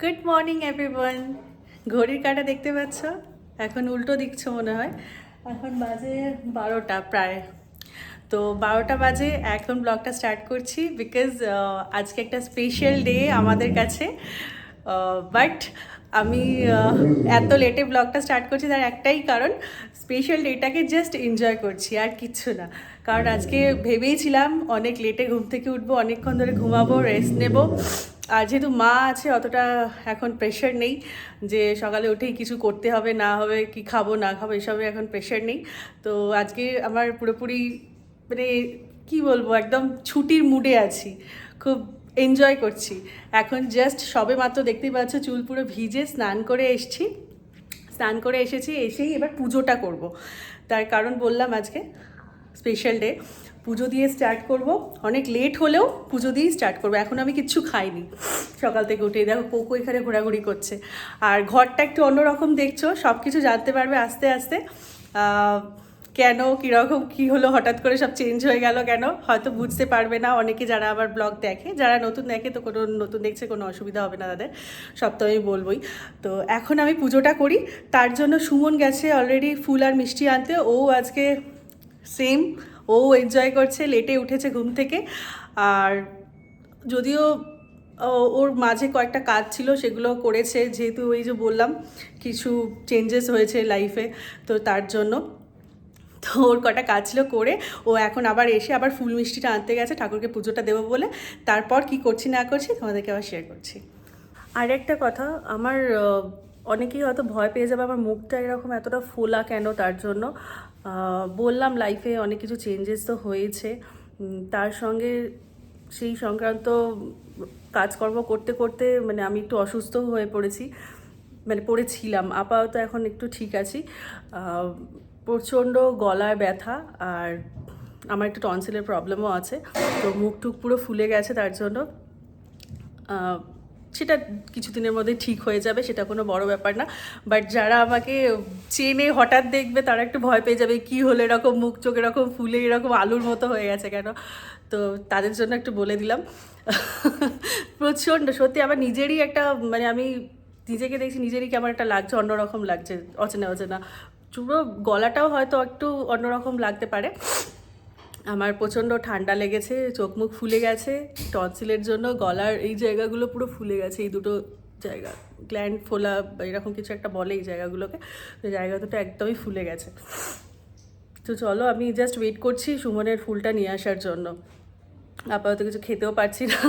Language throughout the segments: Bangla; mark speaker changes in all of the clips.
Speaker 1: গুড মর্নিং এভরিওয়ান ঘড়ির কাটা দেখতে পাচ্ছ? এখন উল্টো দিচ্ছ মনে হয়। এখন বাজে বারোটা প্রায়। তো বারোটা বাজে, এখন ব্লগটা স্টার্ট করছি বিকজ আজকে একটা স্পেশাল ডে আমাদের কাছে। বাট আমি এত লেটে ব্লগটা স্টার্ট করছি তার একটাই কারণ স্পেশাল ডেটাকে জাস্ট এনজয় করছি, আর কিচ্ছু না। কারণ আজকে ভেবেইছিলাম অনেক লেটে ঘুম থেকে উঠবো, অনেকক্ষণ ধরে ঘুমাবো রেস্ট নেব। আর যেহেতু মা আছে, অতটা এখন প্রেশার নেই যে সকালে উঠেই কিছু করতে হবে, না হবে, কি খাব, না খাব, এসবে এখন প্রেশার নেই। তো আজকে আমার পুরোপুরি মানে কি বলব, একদম ছুটির মুডে আছি। খুব এনজয় করছি। এখন জাস্ট সবে মাত্র দেখতেই পাচ্ছ চুল পুরো ভিজে স্নান করে এসছি। স্নান করে এসেছি, এসেই এবার পুজোটা করব। তার কারণ বললাম আজকে স্পেশাল ডে পুজো দিয়ে স্টার্ট করব। অনেক লেট হলেও পুজো দিয়েই স্টার্ট করব। এখন আমি কিচ্ছু খাইনি। সকাল থেকে উঠে দেখো কোকো এখানে ঘোরাঘুরি করছে। আর ঘরটা একটু অন্যরকম দেখছ সব কিছু জানতে পারবে আস্তে আস্তে। কেন, কীরকম, কী হলো, হঠাৎ করে সব চেঞ্জ হয়ে গেল কেন? হয়তো বুঝতে পারবে না অনেকে যারা আমার ব্লগ দেখে। যারা নতুন দেখে তো কোনো, নতুন দেখছে কোনো অসুবিধা হবে না তাদের। সব তো আমি বলবোই। তো এখন আমি পুজোটা করি। তার জন্য সুমন গেছে অলরেডি ফুল আর মিষ্টি আনতে। ও আজকে সেম ও এনজয় করছে, লেটে উঠেছে ঘুম থেকে। আর যদিও ওর মাঝে কয়েকটা কাজ ছিল, সেগুলো করেছে। যেহেতু ওই যে বললাম, কিছু চেঞ্জেস হয়েছে লাইফে তো তার জন্য তো ওর কটা কাজ ছিল করে ও এখন আবার এসে আবার ফুল মিষ্টিটা আনতে গেছে, ঠাকুরকে পুজোটা দেবো বলে। তারপর কি করছি না করছি তোমাদেরকে আবার শেয়ার করছি। আর একটা কথা, আমার অনেকেই হয়তো ভয় পেয়ে যাবে আমার মুখটা এরকম এতটা ফোলা কেন তার জন্য। বললাম লাইফে অনেক কিছু চেঞ্জেস তো হয়েছে। তার সঙ্গে সেই সংক্রান্ত কাজকর্ম করতে করতে মানে আমি একটু অসুস্থ হয়ে পড়েছি মানে পড়েছিলাম, আপাতত এখন একটু ঠিক আছি। প্রচণ্ড গলায় ব্যথা আর আমার একটু টনসিলের প্রবলেমও আছে। তো মুখ টুক পুরো ফুলে গেছে তার জন্য। সেটা কিছুদিনের মধ্যে ঠিক হয়ে যাবে, সেটা কোনো বড় ব্যাপার না। বাট যারা আমাকে চেনে, হঠাৎ দেখবে, তারা একটু ভয় পেয়ে যাবে, কি হলো এরকম মুখ চোখ এরকম ফুলে, এরকম আলুর মতো হয়ে গেছে কেন? তো তাদের জন্য একটু বলে দিলাম। প্রচণ্ড, সত্যি আমার নিজেরই একটা মানে আমি নিজেকে দেখছি, নিজেরই কেমন একটা লাগছে, অন্যরকম লাগছে, অচেনা অচেনা। পুরো গলাটাও হয়তো একটু অন্যরকম লাগতে পারে আমার প্রচণ্ড ঠান্ডা লেগেছে চোখ মুখ ফুলে গেছে টনসিলের জন্য গলার এই জায়গাগুলো পুরো ফুলে গেছে এই দুটো জায়গা গ্ল্যান্ড ফোলা বা এরকম কিছু একটা বলে এই জায়গাগুলোকে তো জায়গা দুটো একদমই ফুলে গেছে তো চলো আমি জাস্ট ওয়েট করছি সুমনের ফুলটা নিয়ে আসার জন্য আপাতত কিছু খেতেও পারছি না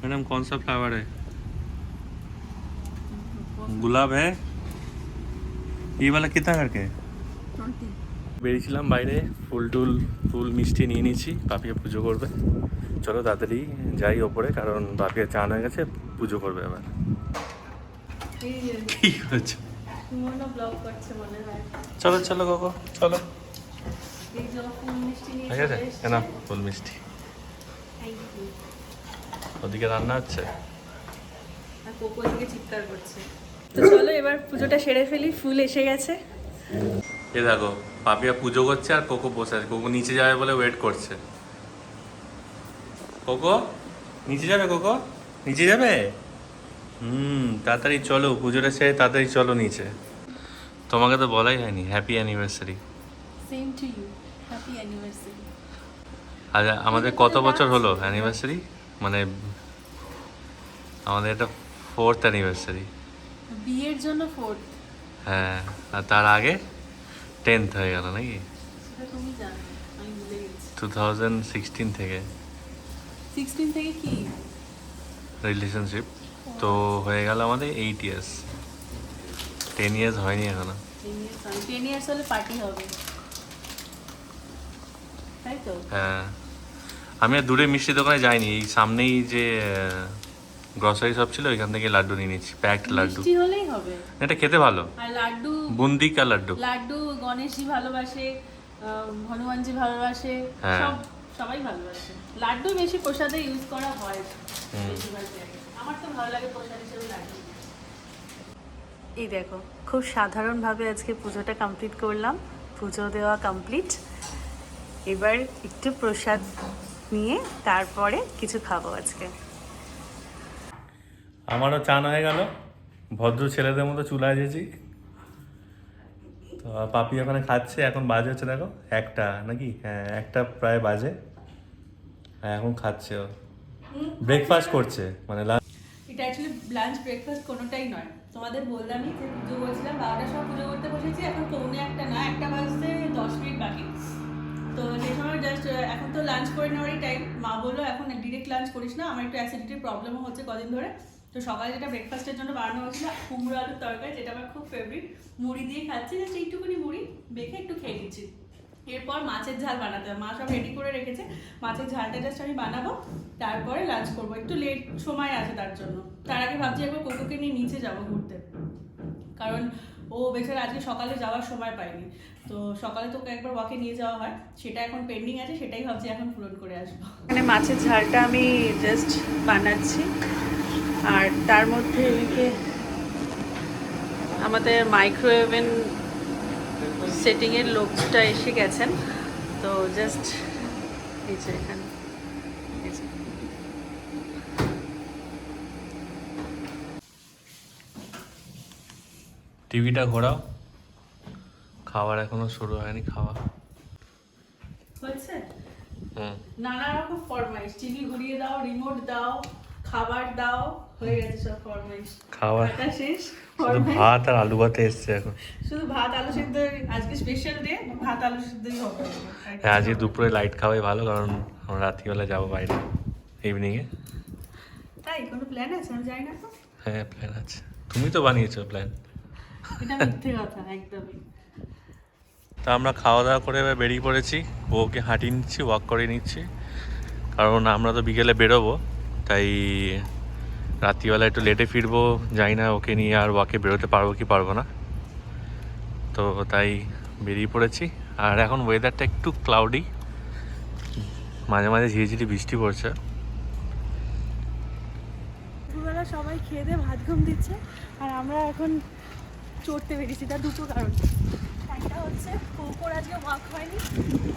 Speaker 2: मैडम कौन सा फ्लावर है গুলাব হ্যাঁ? এই বেলা কিতা কারকে? বেরিয়েছিলাম বাইরে ফুল টুল ফুল মিষ্টি নিয়ে নিয়েছি বাপিয়া পুজো করবে। চলো তাড়াতাড়ি যাই ওপরে কারণ বাপিয়া চান হয়ে গেছে পুজো করবে এবার
Speaker 1: ঠিক আছে
Speaker 2: চলো চলো গো চলো। ঠিক আছে না ফুল মিষ্টি ওদিকে রান্না হচ্ছে?
Speaker 1: চিৎকার করছে। তো চলো এবার পুজোটা সেরে ফেলি ফুল এসে গেছে।
Speaker 2: এ দেখো পাপিয়া পুজো করছে আর কোকো বসে আছে। কোকো নিচে যাবে বলে ওয়েট করছে। কোকো নিচে যাবে কোকো? নিচে যাবে? হুম তাড়াতাড়ি চলো পুজোটা সেরে তাড়াতাড়ি চলো নিচে। তোমাকে তো বলাই হয়নি happy anniversary
Speaker 1: same to you happy anniversary
Speaker 2: আজ আমাদের কত বছর হলো অ্যানিভার্সারি মানে আমাদের এটা ফোর্থ অ্যানিভার্সারি
Speaker 1: বিয়ের জন্য ফোর্থ
Speaker 2: হ্যাঁ আর তার আগে টেন্থ হয়ে গেল নাকি?
Speaker 1: তুমি জানো আমি ভুলে গেছি।
Speaker 2: টু থাউজেন্ড সিক্সটিন থেকে।
Speaker 1: সিক্সটিন থেকে কি?
Speaker 2: রিলেশনশিপ তো হয়ে গেল আমাদের এইট ইয়ার্স টেন ইয়ার্স হয়নি এখনও।
Speaker 1: টেন ইয়ার্স হলে পার্টি হবে। তাই তো?
Speaker 2: হ্যাঁ। আমি আর দূরে মিষ্টি দোকানে যাইনি। এই সামনেই যে গ্রসারি সব ছিল ওইখান থেকে লাড্ডু নিয়ে নিচ্ছি প্যাকড লাড্ডু।
Speaker 1: মিষ্টি হলেই হবে।
Speaker 2: এটা খেতে ভালো।
Speaker 1: আর লাড্ডু
Speaker 2: বুন্দি কা লাড্ডু।
Speaker 1: লাড্ডু গণেশজি ভালোবাসে আহ, হনুমানজি ভালোবাসে
Speaker 2: হ্যাঁ।
Speaker 1: সব সবাই ভালোবাসে। লাড্ডু বেশি প্রসাদে ইউজ করা হয় বেশিরভাগ আমার তো ভালো লাগে প্রসাদ হিসেবে লাড্ডু। এই দেখো খুব সাধারণভাবে আজকে পুজোটা কমপ্লিট করলাম। পুজো দেওয়া কমপ্লিট এবার একটু প্রসাদ নিয়ে তারপরে কিছু খাব আজকে।
Speaker 2: আমারও চান হয়ে গেল। ভদ্র ছেলেদের মতো চুলা এসেছি তো পাপি ওখানে খাচ্ছে, এখন বাজে হচ্ছে দেখো একটা নাকি? হ্যাঁ একটা প্রায় বাজে। হ্যাঁ এখন খাচ্ছে ও। ব্রেকফাস্ট করছে মানে lunch
Speaker 1: এটা অ্যাকচুয়ালি লাঞ্চ ব্রেকফাস্ট কোনোটাই নয়। তোমাদের বললামই যে পুজো বলছিলাম, বারোটার সময় পুজো করতে বসেছি, এখন পৌনে একটা না, একটা বাজতে দশ মিনিট বাকি। তো সেই সময় জাস্ট এখন তো লাঞ্চ করে নেওয়ারই টাইম মা বলল, এখন ডিরেক্ট লাঞ্চ করিস না, আমার একটু অ্যাসিডিটির প্রবলেমও হচ্ছে কদিন ধরে। তো সবাই যেটা ব্রেকফাস্টের জন্য বানানো হয়েছিল, কুমড়ো আলুর তরকারি, যেটা আমার খুব ফেভারিট মুড়ি দিয়ে খাচ্ছি জাস্ট এইটুকুনি মুড়ি বেখে একটু খেয়ে নিচ্ছি। এরপর মাছের ঝাল বানাতে হবে। মা সব রেডি করে রেখেছে। মাছের ঝালটা জাস্ট আমি বানাবো, তারপরে লাঞ্চ করব। একটু লেট সময় আছে তার জন্য। তার আগে ভাবছি একবার কোকোকে নিয়ে নিচে যাব ঘুরতে। কারণ ও বেচারা আজকে সকালে যাওয়ার সময় পায়নি তো সকালে তোকে একবার ওয়াকে নিয়ে যাওয়া হয়। সেটা এখন পেন্ডিং আছে, সেটাই ভাবছি এখন পূরণ করে আসব। এখানে মাছের ঝালটা আমি জাস্ট বানাচ্ছি। আর তার মধ্যে এদিকে আমাদের মাইক্রোওয়েভেন সেটিংয়ের লোকটা এসে গেছেন। তো জাস্ট এই যে এখানে এই যে।
Speaker 2: টিভিটা ঘোরাও। খাবার এখনও শুরু হয়নি খাওয়া।
Speaker 1: হয়েছে?
Speaker 2: হুম।
Speaker 1: নানা রকম ফরমাইশ টিভি ঘুরিয়ে দাও রিমোট দাও খাবার দাও হয়ে গেছে সব ফরমাইশ
Speaker 2: খাবার।
Speaker 1: শেষ
Speaker 2: শুধু ভাত আর আলু ভাতে এসছে এখন।
Speaker 1: শুধু ভাত আলু সিদ্ধ আজকে স্পেশাল ডে ভাত আলু সিদ্ধই হবে।
Speaker 2: হ্যাঁ আজকে দুপুরে লাইট খাওয়াই ভালো কারণ আমরা রাত্রিবেলা যাব বাইরে ইভিনিংয়ে
Speaker 1: তাই কোনো প্ল্যান আছে? আমি জানি না তো।
Speaker 2: হ্যাঁ প্ল্যান আছে। তুমি তো বানিয়েছো প্ল্যান
Speaker 1: এটা মিথ্যে কথা একদমই।
Speaker 2: তা আমরা খাওয়া দাওয়া করে এবার বেরিয়ে পড়েছি। বউকে হাঁটিয়ে নিচ্ছি ওয়াক করে নিচ্ছি। কারণ আমরা তো বিকেলে বেরোবো তাই রাত্রিবেলা একটু লেটে ফিরবো জানি না ওকে নিয়ে আর ওয়াকে বেরোতে পারব কি পারব না। তো তাই বেরিয়ে পড়েছি। আর এখন ওয়েদারটা একটু ক্লাউডি মাঝে মাঝে ঝিরিঝিরি বৃষ্টি পড়ছে।
Speaker 1: সবাই খেয়ে দিয়ে ভাত ঘুম দিচ্ছে। আর আমরা এখন চড়তে পেরেছি, তার দুটো কারণ। একটা হচ্ছে কুকুর আজকে ওয়াক হয়নি,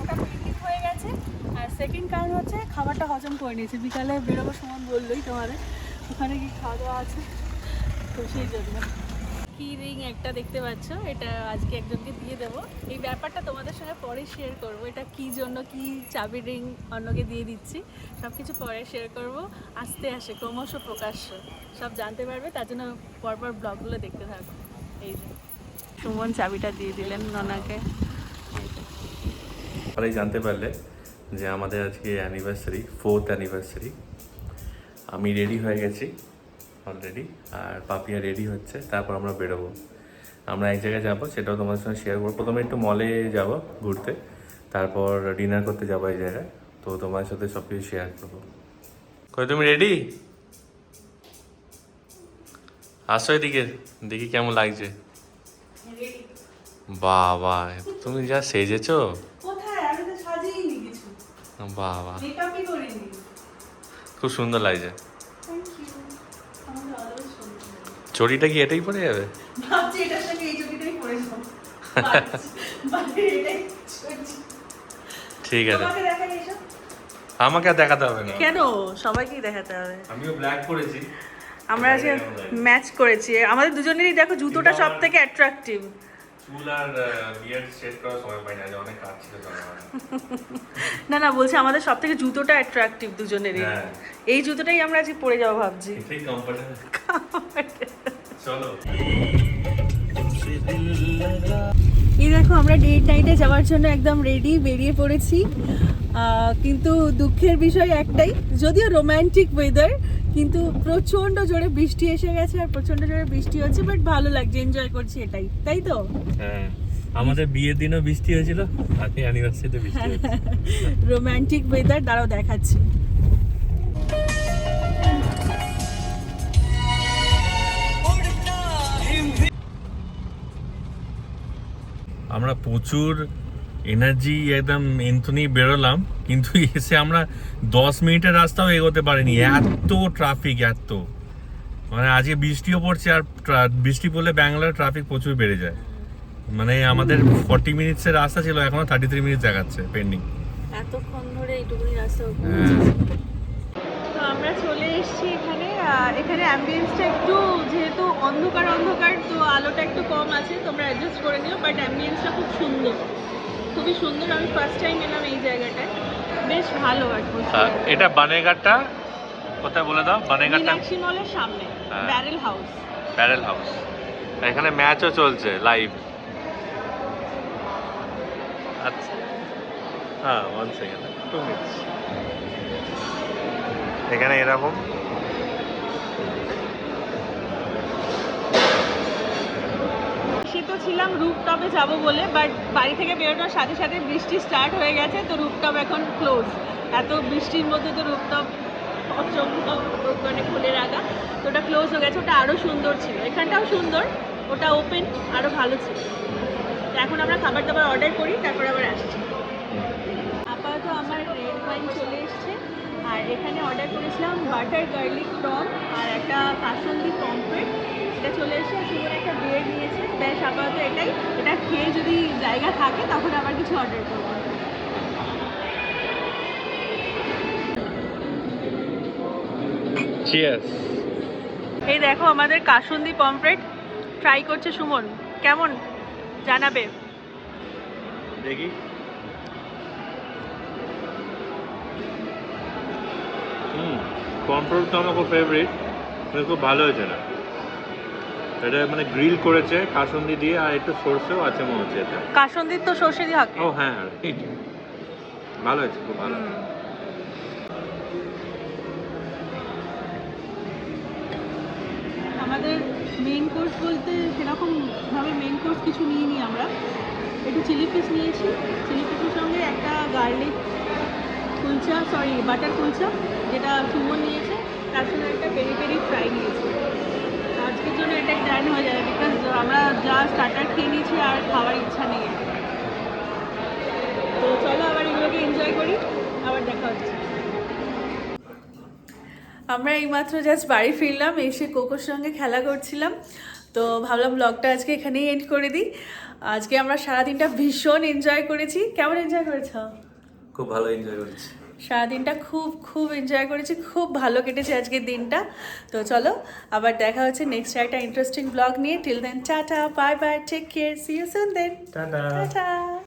Speaker 1: ওটা পেন্ডিং হয়ে গেছে। আর সেকেন্ড কারণ হচ্ছে খাবারটা হজম করে নিয়েছে। বিকালে বেরোবার সময় বললোই তোমাদের, ওখানে কি খাওয়া দাওয়া আছে? তো সেই জন্য। কি রিং একটা দেখতে পাচ্ছ? এটা আজকে একজনকে দিয়ে দেবো। এই ব্যাপারটা তোমাদের সঙ্গে পরে শেয়ার করব। এটা কি জন্য কি চাবি রিং অন্যকে দিয়ে দিচ্ছি সব কিছু পরে শেয়ার করব। আস্তে আসে, ক্রমশ প্রকাশ্য। সব জানতে পারবে, তার জন্য পরপর ব্লগগুলো দেখতে থাকো। সুমন চাবিটা দিয়ে দিলেন ননাকে।
Speaker 2: তাহলেই জানতে পারলে যে আমাদের আজকে অ্যানিভার্সারি ফোর্থ অ্যানিভার্সারি আমি রেডি হয়ে গেছি অলরেডি আর পাপিয়া রেডি হচ্ছে, তারপর আমরা বেরোবো। আমরা এক জায়গায় যাব, সেটাও তোমাদের সঙ্গে শেয়ার করব। প্রথমে একটু মলে যাব ঘুরতে, তারপর ডিনার করতে যাব এই জায়গায়। তো তোমার সাথে সব কিছু শেয়ার করব। কই, তুমি রেডি আসো এদিকে দেখি কেমন লাগছে। বাবা তুমি যা সেজেছো।
Speaker 1: কোথায়? আমি তো সাজিয়েইনি কিছু।
Speaker 2: বাবা। খুব সুন্দর লাগছে। চড়িটা কি এটাই পরে যাবে। ঠিক আছে। আমাকে আর দেখাতে হবে না।
Speaker 1: কেন? সবাইকেই দেখাতে হবে।
Speaker 2: আমিও ব্ল্যাক করেছি
Speaker 1: আমরা আজকে ম্যাচ করেছি। আমাদের দুজনেরই দেখো জুতোটা সব থেকে অ্যাট্রাকটিভ
Speaker 2: চুল আর বিয়ার্ড সেট করার সময় পাই না।
Speaker 1: না না বলছি আমাদের সব থেকে জুতোটা অ্যাট্রাকটিভ দুজনেরই।
Speaker 2: হ্যাঁ।
Speaker 1: এই জুতোটাই আমরা আজকে পরে যাব ভাবছি।
Speaker 2: চলো।
Speaker 1: এই দেখো আমরা ডেট নাইটে যাওয়ার জন্য একদম রেডি বেরিয়ে পড়েছি। কিন্তু দুঃখের বিষয় একটাই যদিও রোমান্টিক ওয়েদার কিন্তু প্রচণ্ড জোরে বৃষ্টি এসে গেছে আর প্রচণ্ড জোরে বৃষ্টি হচ্ছে বাট ভালো লাগছে এনজয় করছি এটাই তাই তো?
Speaker 2: হ্যাঁ আমাদের বিয়ের দিনও বৃষ্টি হয়েছিল আজকে অ্যানিভার্সারিতে বৃষ্টি হচ্ছে
Speaker 1: রোমান্টিক ওয়েদার দাঁড়াও দেখাচ্ছি।
Speaker 2: আমরা প্রচুর এনার্জি একদম এন্থনি বেরোলাম। কিন্তু এসে আমরা দশ মিনিটের রাস্তাও এগোতে পারিনি। এত ট্রাফিক এত। মানে আজকে বৃষ্টিও পড়ছে আর বৃষ্টি পড়লে ব্যাঙ্গালোর ট্রাফিক প্রচুর বেড়ে যায়। মানে আমাদের ফর্টি মিনিটসের রাস্তা ছিল এখনও থার্টি থ্রি মিনিট দেখাচ্ছে পেন্ডিং
Speaker 1: এতক্ষণ ধরে এইটুকুনি রাস্তা
Speaker 2: হ্যাঁ।
Speaker 1: তো আমরা চলে এসেছি এখানে এখানে অ্যাম্বিয়েন্সটা একটু যেহেতু অন্ধকার অন্ধকার তো আলোটা একটু কম আছে তোমরা অ্যাডজাস্ট করে নিও বাট অ্যাম্বিয়েন্সটা খুব সুন্দর। খুবই সুন্দর আমি ফার্স্ট টাইম এলাম এই জায়গাটায়। বেশ ভালো
Speaker 2: আহ, এটা বানেরঘাটটা কোথায় বলে দাও? বানেরঘাটটা
Speaker 1: মীনাক্ষী মলের সামনে
Speaker 2: হ্যাঁ।
Speaker 1: Barrel house.
Speaker 2: প্যারেল হাউস। এখানে ম্যাচও চলছে লাইভ। আচ্ছা। হ্যাঁ ওয়ান সেকেন্ড টু মিনিটস এখানে এরকম।
Speaker 1: সে তো ছিলাম রুপটপে যাব বলে বাট বাড়ি থেকে বেরোনোর সাথে সাথে বৃষ্টি স্টার্ট হয়ে গেছে, তো রুপটপ এখন ক্লোজ এত বৃষ্টির মধ্যে তো রুপটপ অসম্ভব মানে খুলে রাখা, তো ওটা ক্লোজ হয়ে গেছে, ওটা আরও সুন্দর ছিল। এখানটাও সুন্দর, ওটা ওপেন আরও ভালো ছিল। এখন আমরা খাবার দাবার অর্ডার করি, তারপর আবার আসছি। আপাতত আমার রেড ওয়াইন চলে এসছে, আর এখানে অর্ডার করেছিলাম বাটার গার্লিক প্রন আর একটা কাসন্দি পম্পলেট এটা চলে এসেছে আর সুন্দর একটা বিয়ার ব্যাস আপাতত এটাই। এটা খেয়ে যদি জায়গা থাকে তখন আবার কিছু অর্ডার করব।
Speaker 2: চিয়ার্স
Speaker 1: এই দেখো আমাদের কাসন্দি পমফ্রেট। ট্রাই করছে সুমন। কেমন? জানাবে?
Speaker 2: দেখি। হুম কমপ্রোট তো আমার খুব ফেভারিট খুব ভালো হয়েছে না। এটা মানে গ্রিল করেছে কাসুন্দি দিয়ে আর একটু সর্ষেও আছে মনে হচ্ছে এটা।
Speaker 1: কাসন্দির তো সর্ষে দিয়ে থাকে
Speaker 2: ও হ্যাঁ হ্যাঁ ভালো হয়েছে খুব ভালো।
Speaker 1: আমাদের মেন কোর্স বলতে সেরকমভাবে মেন কোর্স কিছু নিইনি আমরা। একটু চিলি ফিশ নিয়েছি। চিলি ফিশের সঙ্গে একটা garlic kulcha sorry butter kulcha যেটা সুমন নিয়েছে তার সঙ্গে একটা পেরি পেরি ফ্রাই নিয়েছি। আজকের জন্য এটাই ডান হয়ে যাবে বিকজ আমরা যা স্টার্টার খেয়ে নিয়েছি আর খাওয়ার ইচ্ছা নেই। তো চলো আবার এগুলোকে এনজয় করি আবার দেখা হচ্ছে। আমরা এইমাত্র জাস্ট বাড়ি ফিরলাম এসে কোকোর সঙ্গে খেলা করছিলাম। তো ভাবলাম ব্লগটা আজকে এখানেই এন্ড করে দিই। আজকে আমরা সারাদিনটা ভীষণ এনজয় করেছি। কেমন এনজয় করেছ?
Speaker 2: খুব ভালো এনজয় করেছি।
Speaker 1: সারাদিনটা খুব খুব এনজয় করেছি খুব ভালো কেটেছে আজকের দিনটা। তো চলো আবার দেখা হচ্ছে নেক্সট একটা ইন্টারেস্টিং ব্লগ নিয়ে। Till then tata bye bye take care see you soon
Speaker 2: then
Speaker 1: tata.